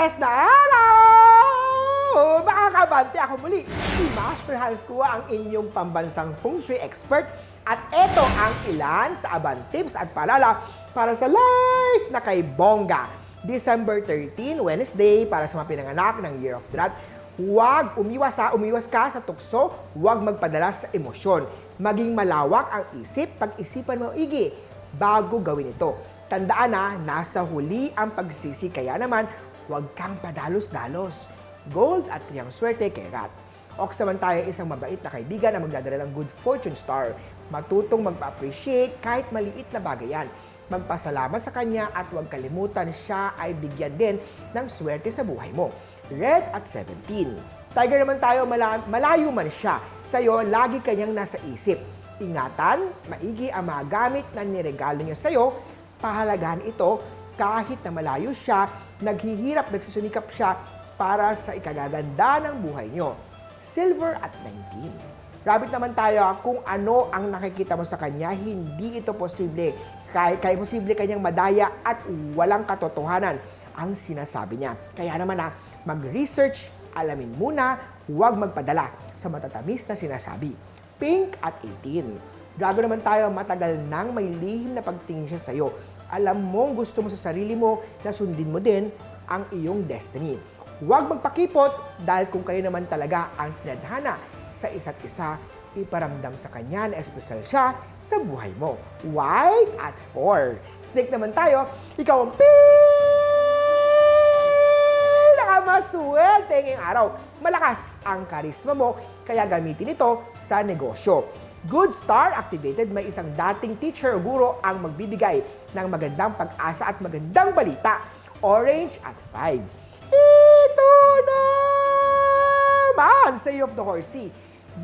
Martes na araw! Mga kabante, ako muli, si Master Hans Kua, ang inyong pambansang feng shui expert. At eto ang ilan sa aban tips at paalala para sa life na kay Bongga. December 13, Wednesday, para sa mga pinanganak ng Year of the huwag umiwas sa umiwas ka sa tukso, huwag magpadala sa emosyon. Maging malawak ang isip, pag-isipan mo igi bago gawin ito. Tandaan na, nasa huli ang pagsisi, kaya naman, huwag kang padalos-dalos. Gold at triyang swerte kay Rat. Tayo isang mabait na kaibigan na magdadala ng good fortune star. Matutong magpa-appreciate kahit maliit na bagay yan. Magpasalamat sa kanya at huwag kalimutan siya ay bigyan din ng swerte sa buhay mo. Red at 17. Tiger naman tayo, mala- malayo man siya. Sa'yo, lagi kanyang nasa isip. Ingatan, maigi ang mga gamit na niregalo niya sa'yo. Pahalagaan ito kahit na malayo siya, naghihirap, nagsusunikap siya para sa ikagaganda ng buhay niyo. Silver at 19. Rabbit naman tayo, kung ano ang nakikita mo sa kanya, hindi ito posible. Kaya, kaya posible kanyang madaya at walang katotohanan ang sinasabi niya. Kaya naman na, mag-research, alamin muna, huwag magpadala sa matatamis na sinasabi. Pink at 18. Drago naman tayo, matagal nang may lihim na pagtingin siya sa'yo. Alam mong gusto mo sa sarili mo na sundin mo din ang iyong destiny. Huwag magpakipot dahil kung kayo naman talaga ang tinadhana sa isa't isa, iparamdam sa kanya na espesyal siya sa buhay mo. White at 4. Snake naman tayo, ikaw ang pinakamaswerte ngayong araw. Malakas ang karisma mo, kaya gamitin ito sa negosyo. Good Star activated, may isang dating teacher o guro ang magbibigay ng magandang pag-asa at magandang balita. Orange at 5. Ito naman sa iyo of the horsey.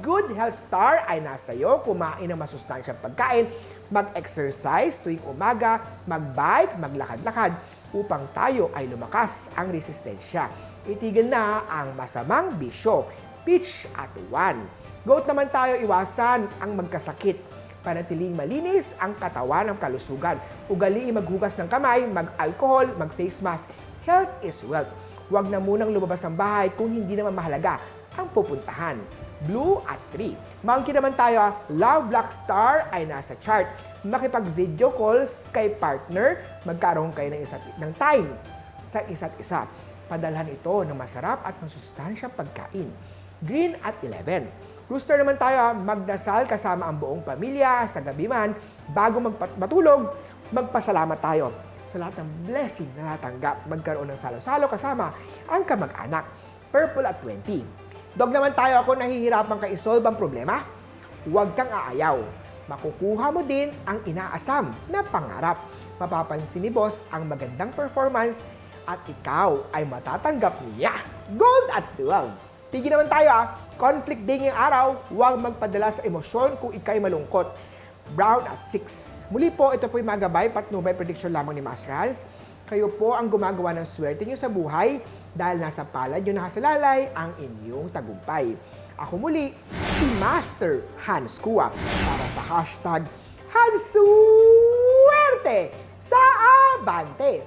Good health star ay nasa iyo, kumain ng masustansyang pagkain, mag-exercise tuwing umaga, mag-bike, maglakad-lakad upang tayo ay lumakas ang resistensya. Itigil na ang masamang bisyo. Pitch at 1. Goat naman tayo iwasan ang magkasakit. Panatiling malinis ang katawan ng kalusugan. Ugaliin maghugas ng kamay, mag-alcohol, mag-face mask. Health is wealth. Huwag na munang lumabas ng bahay kung hindi naman mahalaga ang pupuntahan. Blue at 3. Monkey naman tayo, Love Black Star ay nasa chart. Makipag-video calls kay partner, magkaroon kayo ng, isa't, ng time sa isa't isa. Padalhan ito ng masarap at masustansyang pagkain. Green at 11. Rooster naman tayo, magdasal kasama ang buong pamilya sa gabi man. Bago magpat- matulog, magpasalamat tayo sa lahat ng blessing na natanggap. Magkaroon ng salo-salo kasama ang kamag-anak. Purple at 20. Dog naman tayo ako nahihirapan ka isolve ang problema. Huwag kang aayaw. Makukuha mo din ang inaasam na pangarap. Mapapansin ni boss ang magandang performance at ikaw ay matatanggap niya. Gold at 12. Tigil naman tayo ah. Conflict day ngayong araw, huwag magpadala sa emosyon kung ikay malungkot. Brown at 6. Muli po, ito po yung mga gabay patnubay prediction lamang ni Master Hans. Kayo po ang gumagawa ng swerte nyo sa buhay dahil nasa palad nyo nakasalalay ang inyong tagumpay. Ako muli, si Master Hans Kua para sa hashtag Hansuerte sa Abante.